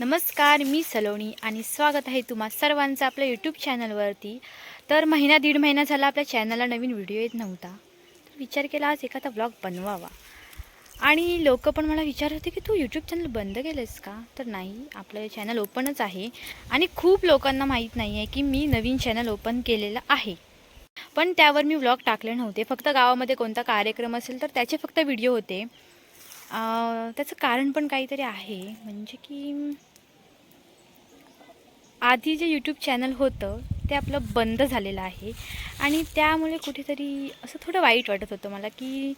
नमस्कार मी सलोनी आणि स्वागत आहे तुम्हा सर्वांचं आपल्या यूट्यूब चॅनलवरती तर महिना दीड महिना झाला आपल्या चॅनलला नवीन व्हिडिओ येत नव्हता. तर विचार केला आज एखादा ब्लॉग बनवावा. आणि लोक पण मला विचारत होते की तू यूट्यूब चॅनल बंद केलंस का? तर नाही आपलं चॅनल ओपनच आहे. आणि खूप लोकांना माहीत नाही आहे की मी नवीन चॅनल ओपन केलेलं आहे. पण त्यावर मी व्लॉग टाकले नव्हते. फक्त गावामध्ये कोणता कार्यक्रम असेल तर त्याचे फक्त व्हिडिओ होते. त्याचं कारण पण काहीतरी आहे. म्हणजे की आधी जे यूट्यूब चॅनल होतं ते आपलं बंद झालेलं आहे. आणि त्यामुळे कुठेतरी असं थोडं वाईट वाटत होतं मला की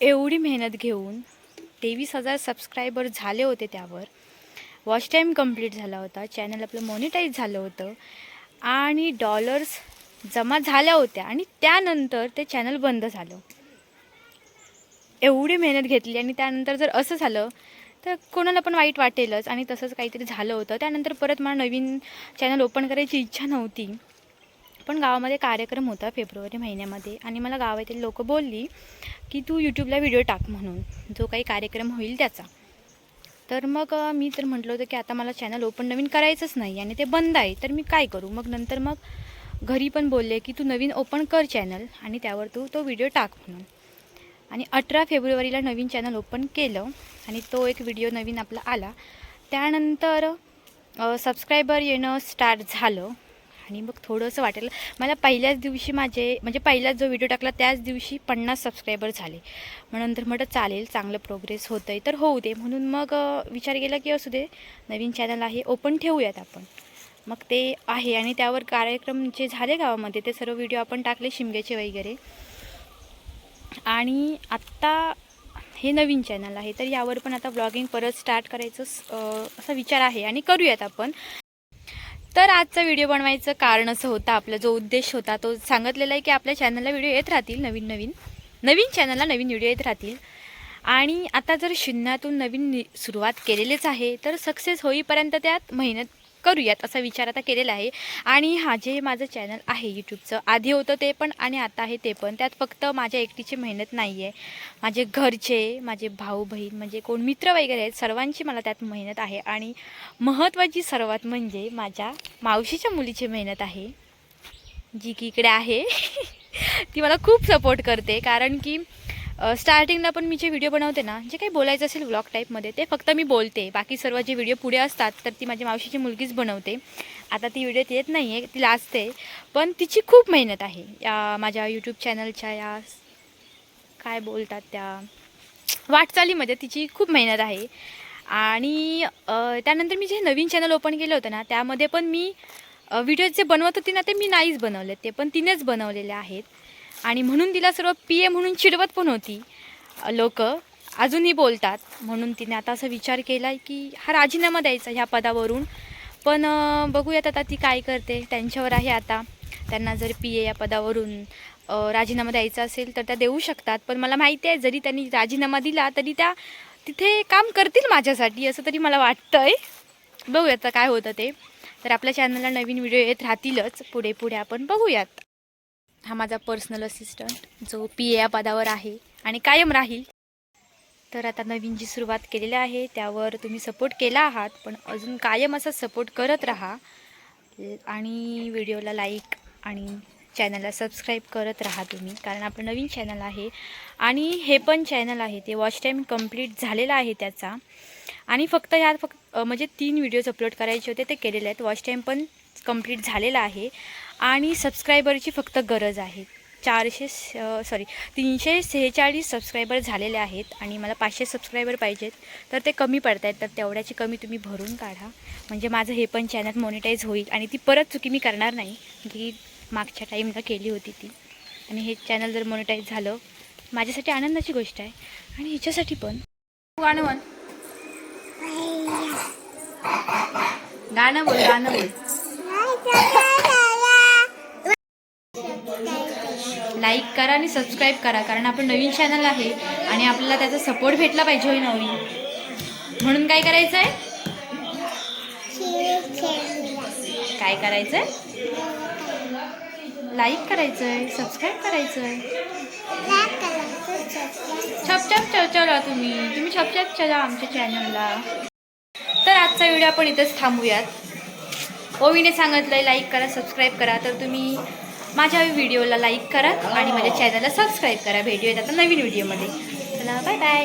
एवढी मेहनत घेऊन तेवीस हजार सबस्क्रायबर झाले होते त्यावर. वॉच टाईम कंप्लीट झाला होता. चॅनल आपलं मॉनिटाईज झालं होतं. आणि डॉलर्स जमा झाल्या होत्या. आणि त्यानंतर ते चॅनल बंद झालं. एवढी मेहनत घेतली आणि त्यानंतर जर असं झालं तर कोणाला पण वाईट वाटेलच. आणि तसंच काहीतरी झालं होतं. त्यानंतर परत मला नवीन चॅनल ओपन करायची इच्छा नव्हती. पण गावामध्ये कार्यक्रम होता फेब्रुवारी महिन्यामध्ये. आणि मला गावातील लोकं बोलली की तू यूट्यूबला व्हिडिओ टाक म्हणून. जो काही कार्यक्रम होईल त्याचा. तर मग मी तर म्हटलं होतं की आता मला चॅनल ओपन नवीन करायचंच नाही आणि ते बंद आहे. तर मी काय करू? मग नंतर मग घरी पण बोलले की तू नवीन ओपन कर चॅनल आणि त्यावर तू तो व्हिडिओ टाक म्हणून. आणि अठरा फेब्रुवारीला नवीन चॅनल ओपन केलं आणि तो एक व्हिडिओ नवीन आपला आला. त्यानंतर सबस्क्रायबर येणं स्टार्ट झालं. आणि मग थोडंसं वाटेल. मला पहिल्याच दिवशी माझे म्हणजे पहिलाच जो व्हिडिओ टाकला त्याच दिवशी पन्नास सबस्क्रायबर झाले. मग नंतर म्हटलं चालेल चांगलं प्रोग्रेस होतं आहे तर होऊ दे. म्हणून मग विचार केला की असू दे नवीन चॅनल आहे ओपन ठेवूयात आपण. मग ते आहे. आणि त्यावर कार्यक्रम जे झाले गावामध्ये ते सर्व व्हिडिओ आपण टाकले शिमग्याचे वगैरे. आणि आत्ता हे नवीन चॅनल आहे तर यावर पण आता ब्लॉगिंग परत स्टार्ट करायचं असा विचार आहे आणि करूयात आपण. तर आजचा व्हिडिओ बनवायचं कारण असं होतं आपला जो उद्देश होता तो सांगितलेला आहे की आपल्या चॅनलला व्हिडिओ येत राहतील नवीन नवीन. नवीन चॅनलला नवीन व्हिडिओ येत राहतील. आणि आता जर शून्यातून नवीन नि- सुरुवात केलेलीच आहे तर सक्सेस होईपर्यंत त्यात मेहनत करूयात असा विचार आता केलेला आहे. आणि हा जे माझं चॅनल आहे यूट्यूबचं आधी होतं ते पण आणि आता आहे ते पण. त्यात फक्त माझ्या एकटीची मेहनत नाही आहे माझे घरचे माझे भाऊ बहीण म्हणजे कोण मित्र वगैरे आहेत सर्वांची मला त्यात मेहनत आहे. आणि महत्त्वाची सर्वात म्हणजे माझ्या मावशीच्या मुलीची मेहनत आहे. जी की इकडे आहे. ती मला खूप सपोर्ट करते. कारण की स्टार्टिंगला पण मी जे व्हिडिओ बनवते ना जे काही बोलायचं असेल व्लॉग टाईपमध्ये ते फक्त मी बोलते. बाकी सर्व जे व्हिडिओ पुढे असतात तर ती माझी मावशीची मुलगीच बनवते. आता ती व्हिडिओत येत नाही आहे ती लाजते पण तिची खूप मेहनत आहे. या माझ्या यूट्यूब चॅनलच्या या काय बोलतात त्या वाटचालीमध्ये तिची खूप मेहनत आहे. आणि त्यानंतर मी जे नवीन चॅनल ओपन केलं होतं ना त्यामध्ये पण मी व्हिडिओ जे बनवत होती ना ते मी नाहीच बनवले ते पण तिनेच बनवलेले आहेत. आणि म्हणून तिला सर्व पी ए म्हणून चिडवत पण होती. लोक अजूनही बोलतात. म्हणून तिने आता असा विचार केला आहे की हा राजीनामा द्यायचा ह्या पदावरून. पण बघूयात आता ती काय करते. त्यांच्यावर आहे आता. त्यांना जर पी ए या पदावरून राजीनामा द्यायचा असेल तर त्या देऊ शकतात. पण मला माहिती आहे जरी त्यांनी राजीनामा दिला तरी त्या तिथे काम करतील माझ्यासाठी असं तरी मला वाटतं आहे बघूयात आता काय होतं ते. तर आपल्या चॅनलला नवीन व्हिडिओ येत राहतीलच. पुढे पुढे आपण बघूयात. हा माझा पर्सनल असिस्टंट जो पी ए या पदावर आहे आणि कायम राहील. तर आता नवीन जी सुरुवात केलेली आहे त्यावर तुम्ही सपोर्ट केला आहात पण अजून कायम असा सपोर्ट करत राहा. आणि व्हिडिओला लाईक आणि चॅनलला सबस्क्राईब करत राहा तुम्ही कारण आपलं नवीन चॅनल आहे. आणि हे पण चॅनल आहे ते वॉच टाईम कंप्लीट झालेला आहे त्याचा. आणि फक्त ह्यात फक्त म्हणजे तीन व्हिडिओज अपलोड करायचे होते ते केलेले आहेत. वॉच टाईम पण कंप्लीट झालेला आहे. आणि सबस्क्रायबरची फक्त गरज आहे. चारशे सॉरी तीनशे सेहेचाळीस सबस्क्रायबर झालेले आहेत आणि मला पाचशे सबस्क्रायबर पाहिजेत. तर ते कमी पडत आहेत तर तेवढ्याची कमी तुम्ही भरून काढा. म्हणजे माझं हे पण चॅनल मॉनिटाईज होईल आणि ती परत चुकी मी करणार नाही. जी मागच्या टाईमला केली होती ती. आणि हे चॅनल जर मॉनिटाईज झालं माझ्यासाठी आनंदाची गोष्ट आहे. आणि हिच्यासाठी पण. गाणं म्हण. गाणं बोल गाणं बोल लाईक करा आणि सबस्क्राईब करा कारण आपण नवीन चॅनल आहे आणि आपल्याला त्याचा सपोर्ट भेटला पाहिजे होय नवीन. म्हणून काय करायचं आहे काय करायचं आहे लाईक करायचं आहे सबस्क्राईब करायचं आहे छप चला तुम्ही. तुम्ही छपछप चला आमच्या चॅनलला तर आजचा व्हिडिओ आपण इथंच थांबूयात. ओवीने सांगितलं लाईक करा सबस्क्राईब करा. तर तुम्ही माझ्या व्हिडिओला लाईक करा आणि माझ्या चॅनलला सबस्क्राईब करा. भेटूयात आता नवीन व्हिडिओमध्ये चला बाय बाय